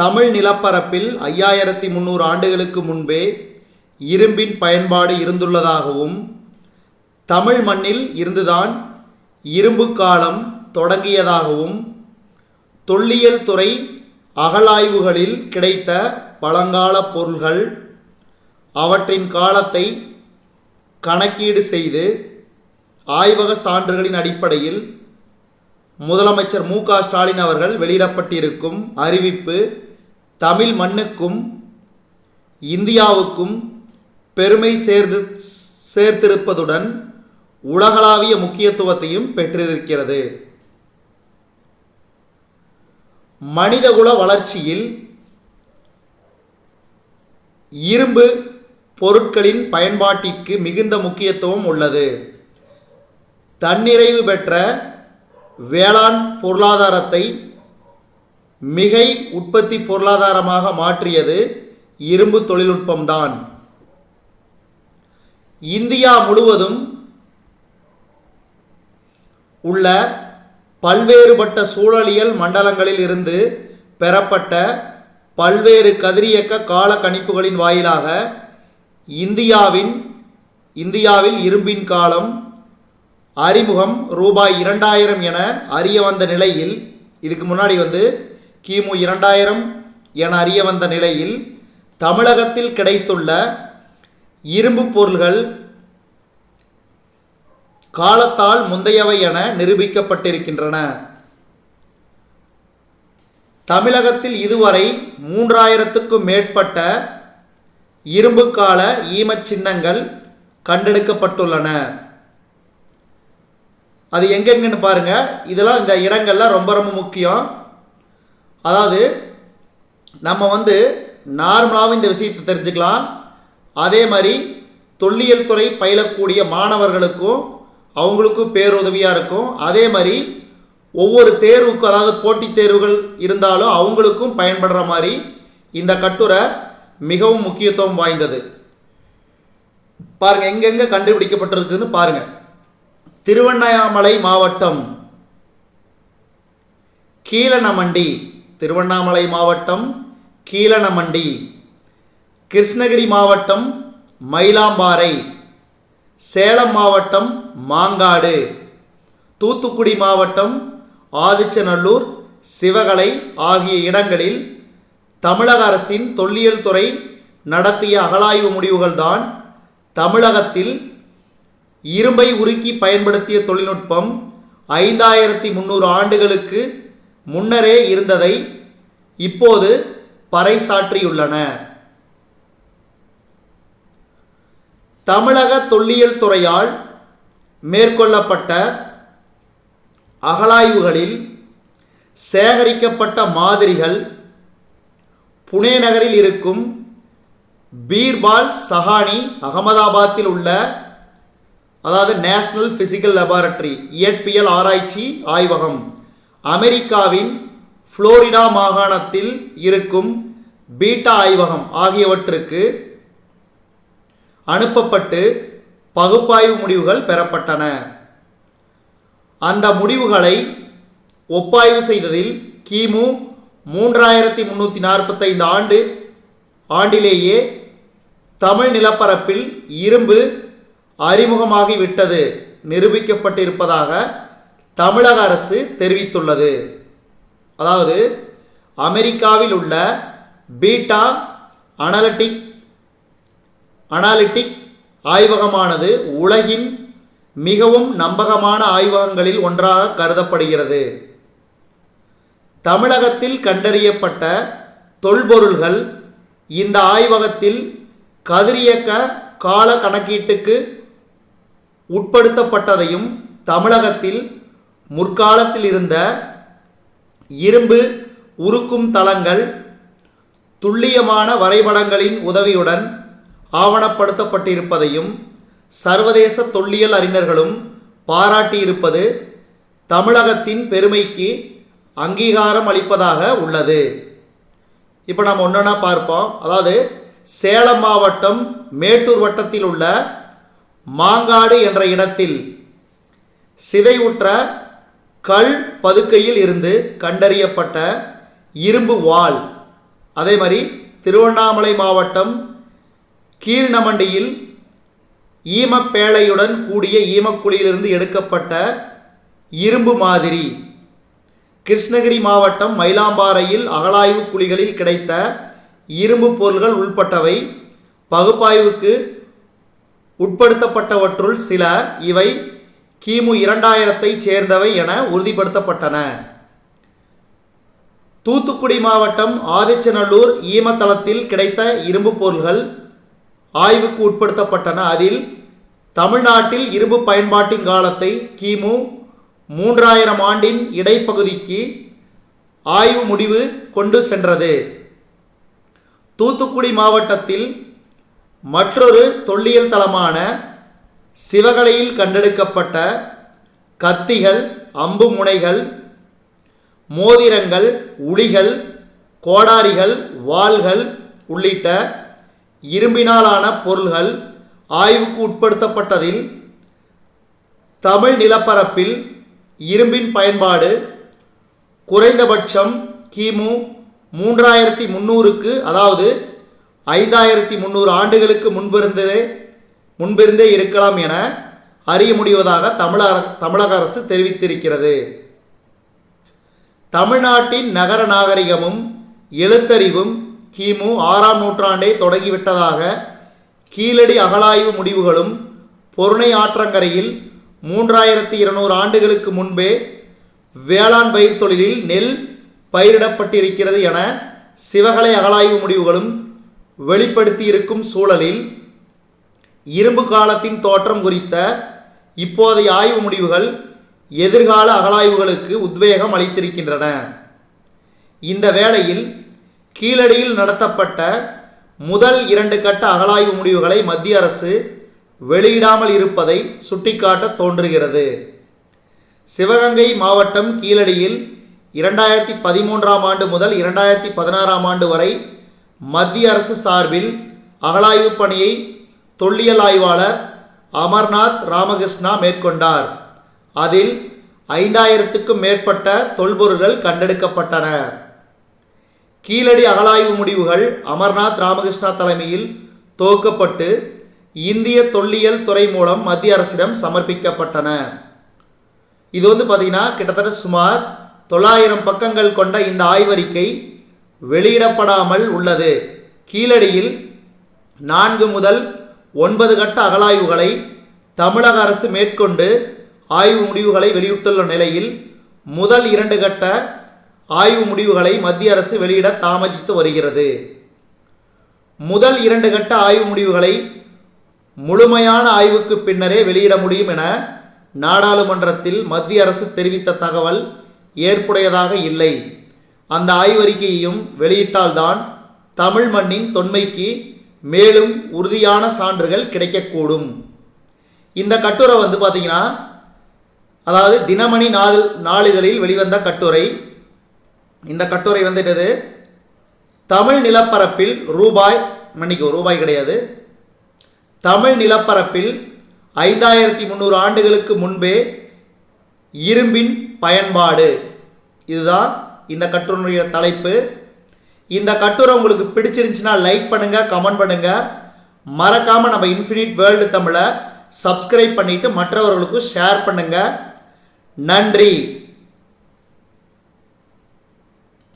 தமிழ் நிலப்பரப்பில் ஐயாயிரத்தி முந்நூறு ஆண்டுகளுக்கு முன்பே இரும்பின் பயன்பாடு இருந்துள்ளதாகவும் தமிழ் மண்ணில் இருந்துதான் இரும்பு காலம் தொடங்கியதாகவும் தொல்லியல் துறை அகழாய்வுகளில் கிடைத்த பழங்கால பொருள்கள் அவற்றின் காலத்தை கணக்கீடு செய்து ஆய்வக சான்றுகளின் அடிப்படையில் முதலமைச்சர் மு க ஸ்டாலின் அவர்கள் வெளியிடப்பட்டிருக்கும் அறிவிப்பு தமிழ் மண்ணுக்கும் இந்தியாவுக்கும் பெருமை சேர்ந்து சேர்த்திருப்பதுடன் உலகளாவிய முக்கியத்துவத்தையும் பெற்றிருக்கிறது. மனிதகுல வளர்ச்சியில் இரும்பு பொருட்களின் பயன்பாட்டிற்கு மிகுந்த முக்கியத்துவம் உள்ளது. தன்னிறைவு பெற்ற வேளாண் பொருளாதாரத்தை மிகை உற்பத்தி பொருளாதாரமாக மாற்றியது இரும்பு தொழில்நுட்பம்தான். இந்தியா முழுவதும் உள்ள பல்வேறுபட்ட சூழலியல் மண்டலங்களில் இருந்து பெறப்பட்ட பல்வேறு கதிரியக்க கால கணிப்புகளின் வாயிலாக இந்தியாவின் இந்தியாவில் இரும்பின் காலம் அறிமுகம் ரூபாய் இரண்டாயிரம் என அறிய வந்த நிலையில் இதுக்கு முன்னாடி வந்து கிமு இரண்டாயிரம் என அறிய வந்த நிலையில் தமிழகத்தில் கிடைத்துள்ள இரும்பு பொருள்கள் காலத்தால் முந்தையவை என நிரூபிக்கப்பட்டிருக்கின்றன. தமிழகத்தில் இதுவரை மூன்றாயிரத்துக்கும் மேற்பட்ட இரும்பு கால ஈமச் சின்னங்கள் கண்டெடுக்கப்பட்டுள்ளன. அது எங்கெங்கன்னு பாருங்கள் இதெல்லாம் இந்த இடங்கள்லாம் ரொம்ப ரொம்ப முக்கியம். அதாவது நம்ம வந்து நார்மலாகவும் இந்த விஷயத்தை தெரிஞ்சுக்கலாம். அதே மாதிரி தொல்லியல் துறை பயிலக்கூடிய மாணவர்களுக்கும் அவங்களுக்கும் பேருதவியாக இருக்கும். அதே மாதிரி ஒவ்வொரு தேர்வுக்கும் அதாவது போட்டித் தேர்வுகள் இருந்தாலும் அவங்களுக்கும் பயன்படுற மாதிரி இந்த கட்டுரை மிகவும் முக்கியத்துவம் வாய்ந்தது. பாருங்கள் எங்கெங்கே கண்டுபிடிக்கப்பட்டிருக்குன்னு பாருங்கள் திருவண்ணாமலை மாவட்டம் கீழனமண்டி திருவண்ணாமலை மாவட்டம் கீழனமண்டி கிருஷ்ணகிரி மாவட்டம் மயிலாம்பாறை சேலம் மாவட்டம் மாங்காடு தூத்துக்குடி மாவட்டம் ஆதிச்சநல்லூர் சிவகலை ஆகிய இடங்களில் தமிழக அரசின் தொல்லியல் துறை நடத்திய அகலாய்வு முடிவுகள்தான் தமிழகத்தில் இரும்பை உருக்கி பயன்படுத்திய தொழில்நுட்பம் ஐந்தாயிரத்தி முந்நூறு ஆண்டுகளுக்கு முன்னரே இருந்ததை இப்போது பறைசாற்றியுள்ளன. தமிழக தொல்லியல் துறையால் மேற்கொள்ளப்பட்ட அகழாய்வுகளில் சேகரிக்கப்பட்ட மாதிரிகள் புனே நகரில் இருக்கும் பீர்பால் சஹானி அகமதாபாத்தில் உள்ள அதாவது நேஷனல் ஃபிசிக்கல் லெபார்டரி இயற்பியல் ஆராய்ச்சி ஆய்வகம். அமெரிக்காவின் புளோரிடா மாகாணத்தில் இருக்கும் பீட்டா ஆய்வகம் ஆகியவற்றுக்கு அனுப்பப்பட்டு பகுப்பாய்வு முடிவுகள் பெறப்பட்டன. அந்த முடிவுகளை ஒப்பாய்வு செய்ததில் கிமு மூன்றாயிரத்தி முந்நூற்றி நாற்பத்தைந்து ஆண்டு ஆண்டிலேயே தமிழ் நிலப்பரப்பில் இரும்பு அறிமுகமாகிவிட்டது நிரூபிக்கப்பட்டிருப்பதாக தமிழக அரசு தெரிவித்துள்ளது. அதாவது அமெரிக்காவில் உள்ள பீட்டா அனலிட்டிக் அனாலிட்டிக் ஆய்வகமானது உலகின் மிகவும் நம்பகமான ஆய்வகங்களில் ஒன்றாக கருதப்படுகிறது. தமிழகத்தில் கண்டறியப்பட்ட தொல்பொருள்கள் இந்த ஆய்வகத்தில் கதிரியக்க கால கணக்கீட்டுக்கு உட்படுத்தப்பட்டதையும் தமிழகத்தில் முற்காலத்தில் இருந்த இரும்பு உருக்கும் தளங்கள் துல்லியமான வரைபடங்களின் உதவியுடன் ஆவணப்படுத்தப்பட்டிருப்பதையும் சர்வதேச தொல்லியல் அறிஞர்களும் பாராட்டியிருப்பது தமிழகத்தின் பெருமைக்கு அங்கீகாரம் அளிப்பதாக உள்ளது. இப்போ நம்ம ஒன்றுனா பார்ப்போம். அதாவது சேலம் மாவட்டம் மேட்டூர் வட்டத்தில் உள்ள மாங்காடு என்ற இடத்தில் சிதைவுற்ற கல் பதுக்கையில் இருந்து கண்டறியப்பட்ட இரும்பு வால். அதே மாதிரி திருவண்ணாமலை மாவட்டம் கீழ்நமண்டியில் ஈமப்பேழையுடன் கூடிய ஈமக்குழியிலிருந்து எடுக்கப்பட்ட இரும்பு மாதிரி. கிருஷ்ணகிரி மாவட்டம் மயிலாம்பாறையில் அகலாய்வு குழிகளில் கிடைத்த இரும்பு பொருள்கள் உள்பட்டவை பகுப்பாய்வுக்கு உட்படுத்தப்பட்டவற்றுள் சில. இவை கிமு இரண்டாயிரத்தை சேர்ந்தவை என உறுதிப்படுத்தப்பட்டன. தூத்துக்குடி மாவட்டம் ஆதிச்சநல்லூர் ஈமத்தளத்தில் கிடைத்த இரும்பு பொருள்கள் ஆய்வுக்கு உட்படுத்தப்பட்டன. அதில் தமிழ்நாட்டில் இரும்பு பயன்பாட்டின் காலத்தை கிமு மூன்றாயிரம் ஆண்டின் இடைப்பகுதிக்கு ஆய்வு முடிவு கொண்டு சென்றது. தூத்துக்குடி மாவட்டத்தில் மற்றொரு தொல்லியல் தலமான சிவகலையில் கண்டெடுக்கப்பட்ட கத்திகள் அம்பு முனைகள் மோதிரங்கள் உளிகள் கோடாரிகள் வாள்கள் உள்ளிட்ட இரும்பினாலான பொருள்கள் ஆய்வுக்கு உட்படுத்தப்பட்டதில் தமிழ் நிலப்பரப்பில் இரும்பின் பயன்பாடு குறைந்தபட்சம் கிமு மூன்றாயிரத்தி முந்நூறுக்கு அதாவது ஐந்தாயிரத்தி முந்நூறு ஆண்டுகளுக்கு முன்பிருந்ததே முன்பிருந்தே இருக்கலாம் என அறிய முடிவதாக தமிழக தமிழக அரசு தெரிவித்திருக்கிறது. தமிழ்நாட்டின் நகர நாகரிகமும் எழுத்தறிவும் கிமு ஆறாம் நூற்றாண்டே தொடங்கிவிட்டதாக கீழடி அகழாய்வு முடிவுகளும் பொருணை ஆற்றங்கரையில் மூன்றாயிரத்தி இருநூறு ஆண்டுகளுக்கு முன்பே வேளாண் பயிர் தொழிலில் நெல் பயிரிடப்பட்டிருக்கிறது என சிவகலை அகழாய்வு முடிவுகளும் வெளிப்படுத்தியிருக்கும் சூழலில் இரும்பு காலத்தின் தோற்றம் குறித்த இப்போதைய ஆய்வு முடிவுகள் எதிர்கால அகலாய்வுகளுக்கு உத்வேகம் அளித்திருக்கின்றன. இந்த வேளையில் கீழடியில் நடத்தப்பட்ட முதல் இரண்டு கட்ட அகலாய்வு முடிவுகளை மத்திய அரசு வெளியிடாமல் இருப்பதை சுட்டிக்காட்ட தோன்றுகிறது. சிவகங்கை மாவட்டம் கீழடியில் இரண்டாயிரத்தி பதிமூன்றாம் ஆண்டு முதல் இரண்டாயிரத்தி பதினாறாம் ஆண்டு வரை மத்திய அரசு சார்பில் அகலாய்வு பணியை தொல்லியல் ஆய்வாளர் அமர்நாத் ராமகிருஷ்ணா மேற்கொண்டார். அதில் ஐந்தாயிரத்துக்கும் மேற்பட்ட தொல்பொருள்கள் கண்டெடுக்கப்பட்டன. கீழடி அகலாய்வு முடிவுகள் அமர்நாத் ராமகிருஷ்ணா தலைமையில் துவக்கப்பட்டு இந்திய தொல்லியல் துறை மூலம் மத்திய அரசிடம் சமர்ப்பிக்கப்பட்டன. இது வந்து பார்த்திங்கன்னா கிட்டத்தட்ட சுமார் தொள்ளாயிரம் பக்கங்கள் கொண்ட இந்த ஆய்வறிக்கை வெளியிடப்படாமல் உள்ளது. கீழடியில் நான்கு முதல் ஒன்பது கட்ட அகலாய்வுகளை தமிழக அரசு மேற்கொண்டு ஆய்வு முடிவுகளை வெளியிட்டுள்ள நிலையில் முதல் இரண்டு கட்ட ஆய்வு முடிவுகளை மத்திய அரசு வெளியிட தாமதித்து வருகிறது. முதல் இரண்டு கட்ட ஆய்வு முடிவுகளை முழுமையான ஆய்வுக்கு பின்னரே வெளியிட முடியும் என நாடாளுமன்றத்தில் மத்திய அரசு தெரிவித்த தகவல் ஏற்புடையதாக இல்லை. அந்த ஆய்வறிக்கையையும் வெளியிட்டால்தான் தமிழ் மண்ணின் தொன்மைக்கு மேலும் உறுதியான சான்றுகள் கிடைக்கக்கூடும். இந்த கட்டுரை வந்து பார்த்திங்கன்னா அதாவது தினமணி நாள் நாளிதழில் வெளிவந்த கட்டுரை. இந்த கட்டுரை வந்து என்னது? தமிழ் நிலப்பரப்பில் ரூபாய் மன்னிக்கும் ரூபாய் கிடையாது. தமிழ் நிலப்பரப்பில் ஐந்தாயிரத்தி முந்நூறு ஆண்டுகளுக்கு முன்பே இரும்பின் பயன்பாடு. இதுதான் இந்த கட்டுரையுடைய தலைப்பு. இந்த கட்டுரை உங்களுக்கு பிடிச்சிருந்துச்சுன்னா லைக் பண்ணுங்கள் கமெண்ட் பண்ணுங்கள் மறக்காமல் நம்ம இன்ஃபினிட் வேர்ல்டு தமிழை சப்ஸ்கிரைப் பண்ணிவிட்டு மற்றவர்களுக்கும் ஷேர் பண்ணுங்கள் நன்றி.